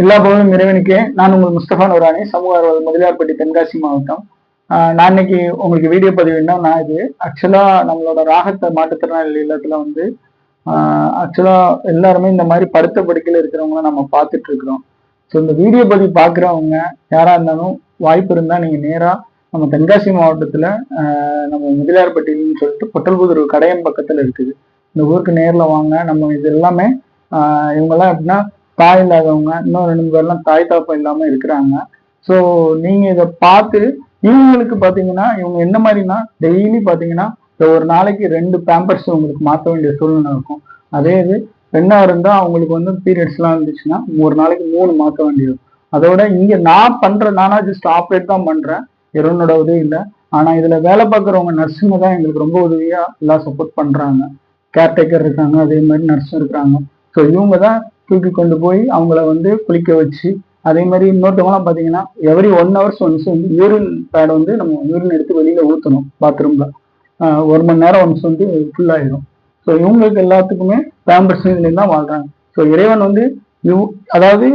எல்லா புகழும் இறைவனுக்கே. நான் உங்கள் முஸ்தபா நூரானி சமூக ஆர்வலர் முதலியார்பட்டி தென்காசி மாவட்டம். நான் இன்னைக்கு உங்களுக்கு வீடியோ பதிவு என்ன? நான் இது ஆக்சுவலா நம்மளோட ராகத்தை மாற்றுத்திறனாளி இல்லத்துல வந்து ஆக்சுவலா எல்லாருமே இந்த மாதிரி படுத்த படுக்கையில் இருக்கிறவங்கள நம்ம பார்த்துட்டு இருக்கிறோம் ஸோ இந்த வீடியோ பதிவு பார்க்குறவங்க யாரா இருந்தாலும் வாய்ப்பு இருந்தால் நீங்க நேராக நம்ம தென்காசி மாவட்டத்தில் நம்ம முதலியார்பட்டின்னு சொல்லிட்டு பொட்டல்புதூர் கடையம் பக்கத்தில் இருக்குது. இந்த ஊருக்கு நேரில் வாங்க. நம்ம இது எல்லாமே இவங்கெல்லாம் எப்படின்னா தாய் இல்லாதவங்க இன்னும் ரெண்டு பேர்லாம் தாய் தாப்பம் இல்லாம இருக்கிறாங்க. ஸோ நீங்க இதை பார்த்து இவங்களுக்கு பாத்தீங்கன்னா இவங்க என்ன மாதிரினா டெய்லி பாத்தீங்கன்னா ஒரு நாளைக்கு ரெண்டு பேம்பர்ஸ் உங்களுக்கு மாற்ற வேண்டிய சூழ்நிலை இருக்கும். அதே இது பெண்ணா இருந்தா அவங்களுக்கு வந்து பீரியட்ஸ் எல்லாம் இருந்துச்சுன்னா ஒரு நாளைக்கு மூணு மாற்ற வேண்டியது. அதோட இங்க நான் பண்ற நானா ஜஸ்ட் ஆப்ரேட் தான் பண்றேன். இறைவனோட உதவி இல்லை. ஆனா இதுல வேலை பார்க்குறவங்க நர்ஸுங்க தான் எங்களுக்கு ரொம்ப உதவியா எல்லாம் சப்போர்ட் பண்றாங்க. கேர்டேக்கர் இருக்காங்க அதே மாதிரி நர்ஸும் இருக்காங்க. ஸோ இவங்க தான் தூக்கி கொண்டு போய் அவங்கள வந்து குளிக்க வச்சு அதே மாதிரி இன்னொருத்தவங்களாம் பார்த்தீங்கன்னா எவ்ரி ஒன் ஹவர்ஸ் ஒன்ஸ் வந்து யூரின் பேட் வந்து நம்ம யூரின் எடுத்து வெளியில் ஊற்றணும் பாத்ரூமில் ஒரு மணி நேரம் ஒன்ஸ் வந்து ஃபுல்லாகிடும் ஆயிடும் ஸோ இவங்களுக்கு எல்லாத்துக்குமே பேம்பர்ஸ் இதுலேயும் தான் வாழ்கிறாங்க ஸோ இறைவன் வந்து இவ் அதாவது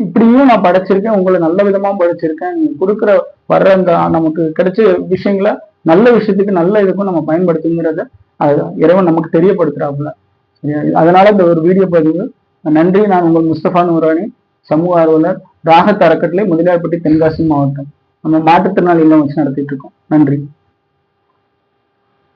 இப்படியும் நான் படைச்சிருக்கேன் உங்களை நல்ல விதமாக படைச்சிருக்கேன் நீங்கள் கொடுக்குற வர்ற அந்த நமக்கு கிடைச்ச விஷயங்களை நல்ல விஷயத்துக்கு நல்ல இதுக்கும் நம்ம பயன்படுத்துங்கிறத அது இறைவன் நமக்கு தெரியப்படுத்துறாப்புல. அதனால இந்த ஒரு வீடியோ பதிவு நன்றி நான் உங்கள் முஸ்தபா நூரானி சமூக ஆர்வலர் ராகத் அறக்கட்டளை முதலியார்பட்டி தென்காசி மாவட்டம். நம்ம மாற்றுத்திறனாளி இல்லம் வச்சு நடத்திட்டு இருக்கோம். நன்றி.